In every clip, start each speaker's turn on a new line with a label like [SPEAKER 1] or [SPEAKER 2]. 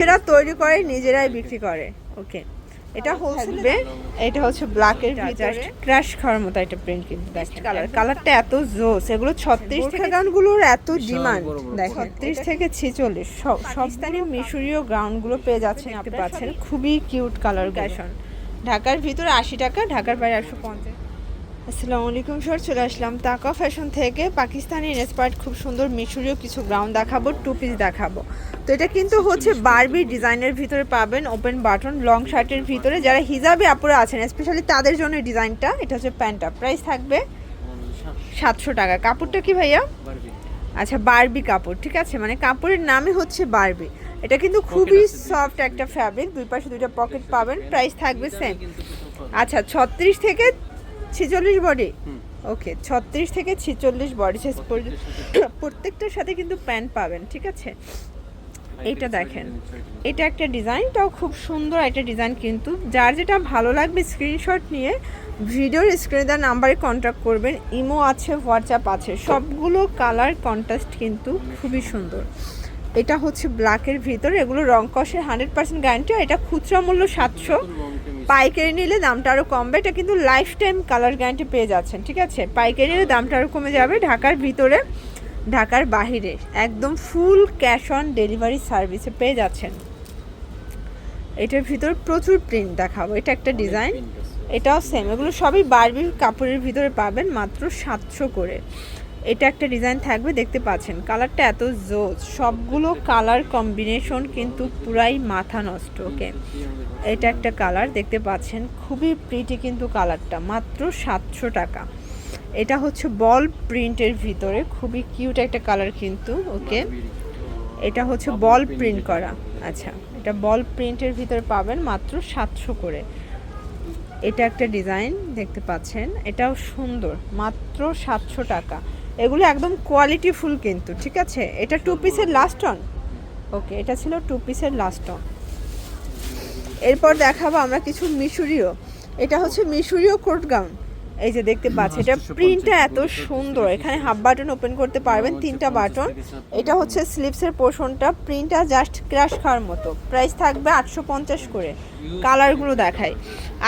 [SPEAKER 1] নিজেরা তৈরি করে নিজেরাই বিক্রি করে। ওকে এটা হোলসেলে এটা হচ্ছে ব্ল্যাকের ভিতরে ক্র্যাশ খাওয়ার মতো একটা প্রিন্ট কিন্তু দেখেন। কালার কালারটা এত জোস। এগুলো ছত্রিশ থেকে গাউনগুলোর এত ডিমান্ড দেখেন ছত্রিশ থেকে ছেচল্লিশ। সব সবস্থানি মিশরীয় গাউনগুলো পেয়ে যাচ্ছেন আপনি পাচ্ছেন। খুবই কিউট কালার গ্যাশন ঢাকার ভিতরে আশি টাকা ঢাকার বাইরে একশো পঞ্চাশ। আসসালামু আলাইকুম স্যার চলে আসলাম তাকা ফ্যাশন থেকে। পাকিস্তানি ইন্সপায়ার্ড খুব সুন্দর মিশরীয় কিছু গ্রাউন্ড দেখাবো টু পিস দেখাবো। তো এটা কিন্তু হচ্ছে বারবি ডিজাইনের ভিতরে পাবেন ওপেন বাটন লং শার্টের ভিতরে। যারা হিজাবে আপুরা আছেন স্পেশালি তাদের জন্য ডিজাইনটা এটা হচ্ছে প্যান্টটা প্রাইস থাকবে সাতশো টাকা। কাপড়টা কি ভাইয়া? আচ্ছা বারবি কাপড় ঠিক আছে? মানে কাপড়ের নামই হচ্ছে বারবি এটা কিন্তু খুবই সফট একটা ফ্যাব্রিক দুই পাশে দুইটা পকেট পাবেন প্রাইস থাকবে সেম আচ্ছা ছত্রিশ থেকে ছেচল্লিশ বডি ওকে ছত্রিশ থেকে ছেচল্লিশ বডি সাইজ প্রত্যেকটার সাথে কিন্তু প্যান্ট পাবেন ঠিক আছে? এটা দেখেন। এটা একটা ডিজাইনটাও খুব সুন্দর একটা ডিজাইন কিন্তু। যার যেটা ভালো লাগবে স্ক্রিনশট নিয়ে ভিডিওর স্ক্রিনে দেওয়ার নাম্বারে কন্ট্যাক্ট করবেন। ইমো আছে হোয়াটসঅ্যাপ আছে সবগুলো কালার কন্ট্রাস্ট কিন্তু খুবই সুন্দর। এটা হচ্ছে ব্ল্যাকের ভিতর এগুলো রং কষের হান্ড্রেড পার্সেন্ট গ্যারান্টি এটা খুচরা মূল্য সাতশো। পাইকারি নিলে দামটা আরও কমবে এটা কিন্তু লাইফ টাইম কালার গ্যারান্টি পেয়ে যাচ্ছেন ঠিক আছে? পাইকারি নিলে দামটা আরও কমে যাবে ঢাকার ভিতরে ঢাকার বাহিরে। একদম ফুল ক্যাশ অন ডেলিভারি সার্ভিসে পেয়ে যাচ্ছেন। এটার ভিতর প্রচুর প্রিন্ট দেখাবো এটা একটা ডিজাইন এটাও সেম এগুলো সবই বারবির কাপড়ের ভিতরে পাবেন মাত্র সাতশো করে। এটা একটা ডিজাইন থাকবে, দেখতে পাচ্ছেন। কালারটা এত জোজ সবগুলো কালার কম্বিনেশন কিন্তু পুরাই মাথা নষ্ট, ওকে? এটা একটা কালার, দেখতে পাচ্ছেন। খুবই প্রিটি কিন্তু কালারটা, মাত্র সাতশো টাকা। এটা হচ্ছে বল প্রিন্টের ভিতরে, খুবই কিউট একটা কালার কিন্তু, ওকে? এটা হচ্ছে বল প্রিন্ট করা। আচ্ছা এটা বল প্রিন্টের ভিতরে পাবেন মাত্র সাতশো করে। এটা একটা ডিজাইন, দেখতে পাচ্ছেন। এটাও সুন্দর, মাত্র সাতশো টাকা। এগুলো একদম কোয়ালিটি ফুল কিন্তু, ঠিক আছে? এটা টু পিসের লাস্ট অন ওকে এটা ছিল টু পিসের লাস্ট অন এরপর দেখাবো আমরা কিছু মিশরীয় এটা হচ্ছে মিশরীয় কোর্ট গাউন এই যে দেখতে পাচ্ছি এটা প্রিন্টটা এত সুন্দর। এখানে হাফ বাটন ওপেন করতে পারবেন তিনটা বাটন এটা হচ্ছে স্লিপসের পোর্শনটা প্রিন্টটা জাস্ট ক্রাশ খাওয়ার মতো। প্রাইস থাকবে আটশো পঞ্চাশ করে। কালারগুলো দেখায়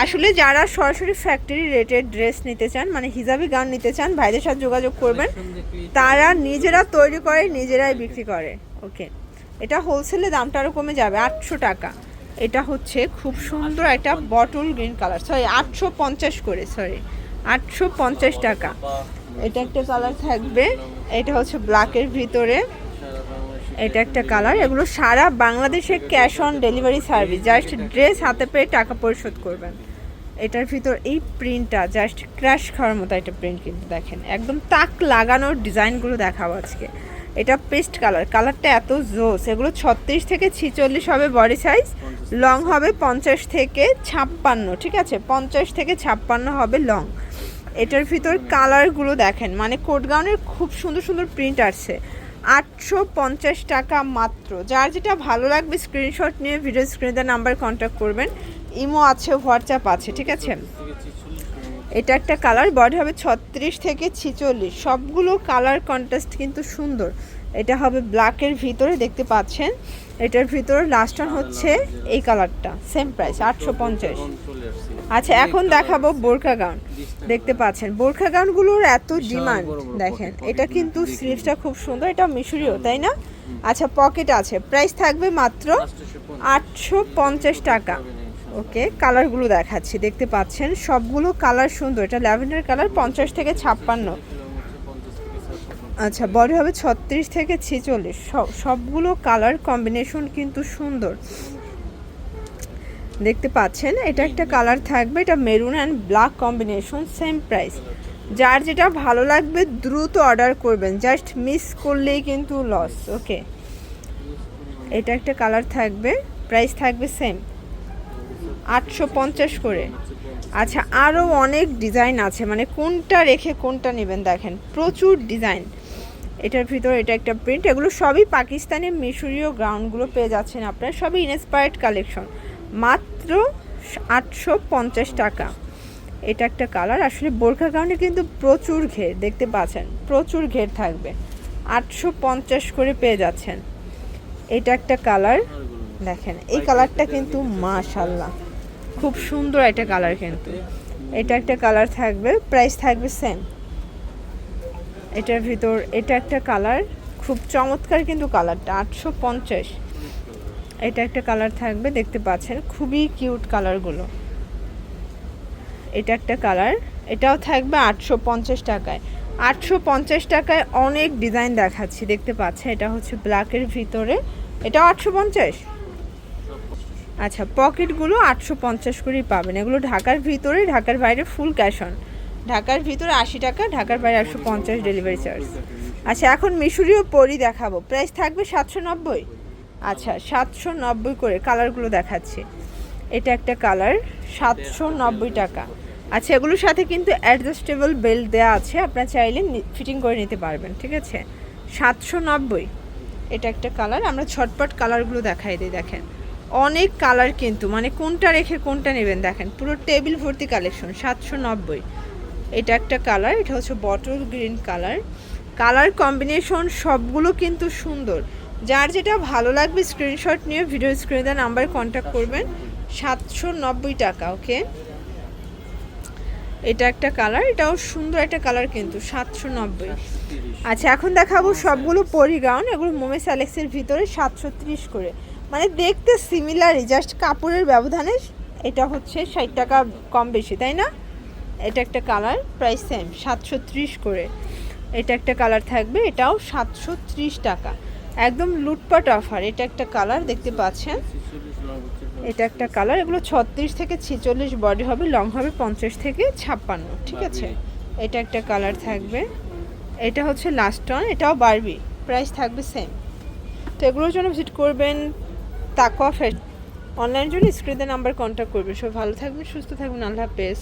[SPEAKER 1] আসলে যারা সরাসরি ফ্যাক্টরি রেটের ড্রেস নিতে চান মানে হিজাবি গাউন নিতে চান ভাইদের সাথে যোগাযোগ করবেন তারা নিজেরা তৈরি করে নিজেরাই বিক্রি করে। ওকে এটা হোলসেলে দামটা আরও কমে যাবে আটশো টাকা। এটা হচ্ছে খুব সুন্দর একটা বটল গ্রিন কালার সরি আটশো পঞ্চাশ করে সরি আটশো পঞ্চাশ টাকা। এটা একটা কালার থাকবে। এটা হচ্ছে ব্ল্যাকের ভিতরে। এটা একটা কালার। এগুলো সারা বাংলাদেশে cash on delivery service. Just dress হাতে পেয়ে টাকা পরিশোধ করবেন। এটার ভিতর এই প্রিন্টটা জাস্ট ক্র্যাশ খাওয়ার মতো একটা প্রিন্ট কিন্তু দেখেন। একদম তাক লাগানোর ডিজাইনগুলো দেখাবো আজকে। এটা পেস্ট কালার। কালারটা এত জোস। এগুলো ছত্রিশ থেকে ছিচল্লিশ হবে বডি সাইজ। লং হবে পঞ্চাশ থেকে ছাপ্পান্ন। ঠিক আছে? পঞ্চাশ থেকে ছাপ্পান্ন হবে লং। এটার ভিতর কালারগুলো দেখেন। মানে কোট গাউনের খুব সুন্দর সুন্দর প্রিন্ট আছে আটশো পঞ্চাশ টাকা মাত্র। যার যেটা ভালো লাগবে স্ক্রিনশট নিয়ে ভিডিও স্ক্রিনে নাম্বার কন্ট্যাক্ট করবেন। ইমো আছে হোয়াটসঅ্যাপ আছে, ঠিক আছে? এটা একটা কালার বডি হবে ছত্রিশ থেকে ছিচল্লিশ। সবগুলো কালার কন্ট্রাস্ট কিন্তু সুন্দর। এটা হবে ব্ল্যাকের ভিতরে দেখতে পাচ্ছেন। এটার ভিতরে লাস্ট ওয়ান হচ্ছে এই কালারটা সেম প্রাইস আটশো পঞ্চাশ। আচ্ছা এখন দেখাবো বোরখা গাউন দেখতে পাচ্ছেন বোরখা গাউনগুলোর এত ডিমান্ড দেখেন এটা কিন্তু স্লিভসটা খুব সুন্দর এটা মিশরীয় তাই না? আচ্ছা পকেট আছে প্রাইস থাকবে মাত্র আটশো পঞ্চাশ টাকা। ওকে কালারগুলো দেখাচ্ছি দেখতে পাচ্ছেন সবগুলো কালার সুন্দর এটা ল্যাভেন্ডার কালার পঞ্চাশ থেকে ছাপ্পান্ন। আচ্ছা বডি হবে ছত্রিশ থেকে ছেচল্লিশ। সবগুলো কালার কম্বিনেশন কিন্তু সুন্দর। দেখতে পাচ্ছেন, এটা একটা কালার থাকবে, এটা maroon and black combination same price যার যেটা ভালো লাগবে, দ্রুত অর্ডার করবেন। জাস্ট মিস করলেই কিন্তু লস ওকে এটা একটা কালার থাকবে প্রাইস থাকবে সেম আটশো পঞ্চাশ করে। আচ্ছা আরও অনেক ডিজাইন আছে। মানে কোনটা রেখে কোনটা নেবেন, দেখেন। প্রচুর ডিজাইন এটার ভিতর এটা একটা প্রিন্ট এগুলো সবই পাকিস্তানি মিশরীয় গ্রাউন্ডগুলো পেয়ে যাচ্ছেন আপনারা। সবই ইনস্পায়ার্ড কালেকশন মাত্র আটশো পঞ্চাশ টাকা। এটা একটা কালার আসলে বোরখা গাউনে কিন্তু প্রচুর ঘের, দেখতে পাচ্ছেন? প্রচুর ঘের থাকবে। আটশো পঞ্চাশ করে পেয়ে যাচ্ছেন। এটা একটা কালার দেখেন, এই কালারটা কিন্তু মাশাল্লাহ খুব সুন্দর একটা কালার কিন্তু। এটা একটা কালার থাকবে প্রাইস থাকবে সেম এটার ভিতর, এটা একটা কালার খুব চমৎকার কিন্তু কালারটা আটশো পঞ্চাশ। এটা একটা কালার থাকবে, দেখতে পাচ্ছেন, খুবই কিউট কালারগুলো এটা একটা কালার এটাও থাকবে আটশো পঞ্চাশ টাকায়। আটশো পঞ্চাশ টাকায় অনেক ডিজাইন দেখাচ্ছি, দেখতে পাচ্ছেন, এটা হচ্ছে ব্ল্যাকের ভিতরে। এটাও আটশো পঞ্চাশ? আচ্ছা পকেটগুলো আটশো পঞ্চাশ করেই পাবেন। এগুলো ঢাকার ভিতরে ঢাকার বাইরে ফুল ক্যাশ অন ঢাকার ভিতরে আশি টাকা, ঢাকার বাইরে একশো পঞ্চাশ ডেলিভারি চার্জ আচ্ছা এখন মিশরীয় পরি দেখাবো। প্রাইস থাকবে সাতশো নব্বই। আচ্ছা সাতশো নব্বই করে কালারগুলো দেখাচ্ছি। এটা একটা কালার সাতশো নব্বই টাকা। আচ্ছা এগুলোর সাথে কিন্তু অ্যাডজাস্টেবল বেল্ট দেওয়া আছে। আপনারা চাইলে ফিটিং করে নিতে পারবেন, ঠিক আছে? সাতশো নব্বই। এটা একটা কালার আমরা ছটপট কালারগুলো দেখাই দিই, দেখেন। অনেক কালার কিন্তু মানে কোনটা রেখে কোনটা নেবেন, দেখেন। পুরো টেবিল ভর্তি কালেকশন সাতশো নব্বই। এটা একটা কালার এটা হচ্ছে bottle green colour colour combination সবগুলো কিন্তু সুন্দর। যার যেটা ভালো লাগবে স্ক্রিনশট নিয়ে ভিডিও স্ক্রিনে দেওয়া নাম্বারে কন্ট্যাক্ট করবেন। সাতশো নব্বই টাকা ওকে এটা একটা কালার এটাও সুন্দর একটা কালার কিন্তু, সাতশো নব্বই। আচ্ছা এখন দেখাবো সবগুলো পরিগাউন, এগুলো মোমেস অ্যালেক্সের ভিতরে সাতশো ত্রিশ করে। মানে দেখতে সিমিলারই জাস্ট কাপড়ের ব্যবধানে, এটা হচ্ছে ষাট টাকা কম বেশি, তাই না? এটা একটা কালার প্রাইস সেম সাতশো ত্রিশ করে। এটা একটা কালার থাকবে এটাও সাতশো ত্রিশ টাকা। একদম লুটপাট অফার এটা একটা কালার দেখতে পাচ্ছেন? এটা একটা কালার এগুলো ছত্রিশ থেকে ছেচল্লিশ বডি হবে লং হবে পঞ্চাশ থেকে ছাপ্পান্ন ঠিক আছে? এটা একটা কালার থাকবে। এটা হচ্ছে লাস্ট অন এটাও বারবি প্রাইস থাকবে সেম তো এগুলোর জন্য ভিজিট করবেন তাকওয়া ফেট অনলাইন জন্য স্ক্রিনের নাম্বার কন্ট্যাক্ট করবেন। সব ভালো থাকবেন সুস্থ থাকবেন আল্লাহ হাফেজ।